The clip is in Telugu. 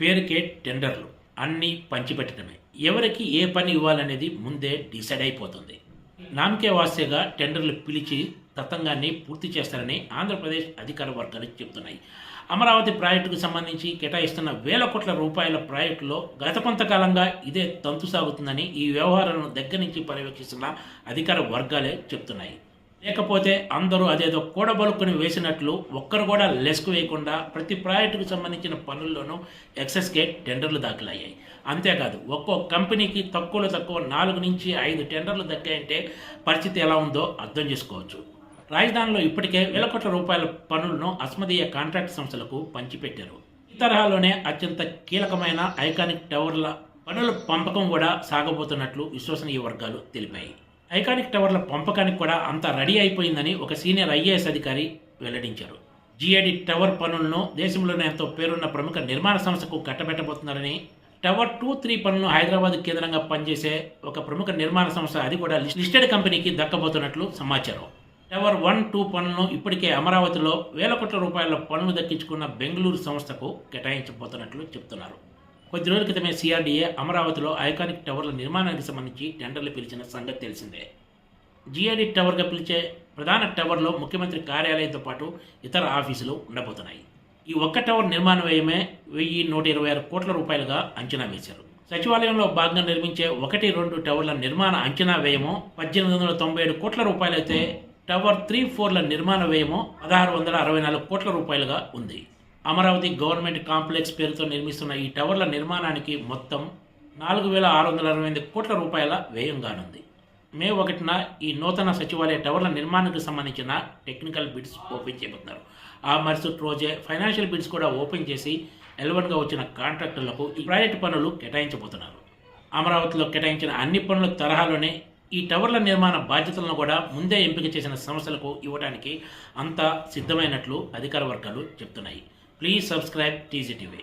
పేరుకే టెండర్లు అన్నీ పంచిపెట్టడమే ఎవరికి ఏ పని ఇవ్వాలనేది ముందే డిసైడ్ అయిపోతుంది. నామకే వాస్యగా టెండర్లు పిలిచి తతంగాన్ని పూర్తి చేస్తారని ఆంధ్రప్రదేశ్ అధికార వర్గాలు చెబుతున్నాయి. అమరావతి ప్రాజెక్టుకు సంబంధించి కేటాయిస్తున్న వేల కోట్ల రూపాయల ప్రాజెక్టులో గత కొంతకాలంగా ఇదే తంతు సాగుతుందని ఈ వ్యవహారాలను దగ్గర నుంచి పర్యవేక్షిస్తున్న అధికార వర్గాలే చెప్తున్నాయి లేకపోతే అందరూ అదేదో కూడబలుకొని వేసినట్లు ఒక్కరు కూడా లెస్కు వేయకుండా ప్రతి ప్రాజెక్టుకు సంబంధించిన పనుల్లోనూ ఎక్సెస్కే టెండర్లు దాఖలయ్యాయి. అంతేకాదు ఒక్కో కంపెనీకి తక్కువలో తక్కువ నాలుగు నుంచి ఐదు టెండర్లు దక్కాయంటే పరిస్థితి ఎలా ఉందో అర్థం చేసుకోవచ్చు. రాజధానిలో ఇప్పటికే వేల కోట్ల రూపాయల పనులను అస్మదీయ కాంట్రాక్ట్ సంస్థలకు పంచిపెట్టారు. ఈ తరహాలోనే అత్యంత కీలకమైన ఐకానిక్ టవర్ల పనుల పంపకం కూడా సాగబోతున్నట్లు విశ్వసనీయ వర్గాలు తెలిపాయి. ఐకానిక్ టవర్ల పంపకానికి కూడా అంతా రెడీ అయిపోయిందని ఒక సీనియర్ ఐఏఎస్ అధికారి వెల్లడించారు. జిఐడి టవర్ పనులను దేశంలోనే ఎంతో పేరున్న ప్రముఖ నిర్మాణ సంస్థకు కట్టబెట్టబోతున్నారని టవర్ టూ త్రీ పనులను హైదరాబాద్ కేంద్రంగా పనిచేసే ఒక ప్రముఖ నిర్మాణ సంస్థ అది కూడా లిస్టెడ్ కంపెనీకి దక్కబోతున్నట్లు సమాచారం. టవర్ వన్ టూ పనులను ఇప్పటికే అమరావతిలో వేల కోట్ల రూపాయల పనులు దక్కించుకున్న బెంగళూరు సంస్థకు కేటాయించబోతున్నట్లు చెప్తున్నారు. కొద్ది రోజుల క్రితమే సిఆర్డీఏ అమరావతిలో ఐకానిక్ టవర్ల నిర్మాణానికి సంబంధించి టెండర్లు పిలిచిన సంగతి తెలిసిందే. జిఐడి టవర్గా పిలిచే ప్రధాన టవర్లో ముఖ్యమంత్రి కార్యాలయంతో పాటు ఇతర ఆఫీసులు ఉండబోతున్నాయి. ఈ ఒక్క టవర్ నిర్మాణ వ్యయమే వెయ్యి నూట ఇరవై ఆరు కోట్ల రూపాయలుగా అంచనా వేశారు. సచివాలయంలో భాగంగా నిర్మించే ఒకటి రెండు టవర్ల నిర్మాణ అంచనా వ్యయము పద్దెనిమిది వందల తొంభై ఏడు కోట్ల రూపాయలైతే టవర్ త్రీ ఫోర్ల నిర్మాణ వ్యయము పదహారు వందల అరవై నాలుగు కోట్ల రూపాయలుగా ఉంది. అమరావతి గవర్నమెంట్ కాంప్లెక్స్ పేరుతో నిర్మిస్తున్న ఈ టవర్ల నిర్మాణానికి మొత్తం నాలుగు వేల ఆరు వందల అరవై ఎనిమిది కోట్ల రూపాయల వ్యయం కానుంది. మే ఒకటిన ఈ నూతన సచివాలయ టవర్ల నిర్మాణానికి సంబంధించిన టెక్నికల్ బిడ్స్ ఓపెన్ చేయబోతున్నారు. ఆ మరుసటి రోజే ఫైనాన్షియల్ బిడ్స్ కూడా ఓపెన్ చేసి ఎల్వన్గా వచ్చిన కాంట్రాక్టర్లకు ఈ ప్రాజెక్టు పనులు కేటాయించబోతున్నారు. అమరావతిలో కేటాయించిన అన్ని పనుల తరహాలోనే ఈ టవర్ల నిర్మాణ బాధ్యతలను కూడా ముందే ఎంపిక చేసిన సంస్థలకు ఇవ్వడానికి అంతా సిద్ధమైనట్లు అధికార వర్గాలు చెప్తున్నాయి. Please subscribe TCTV.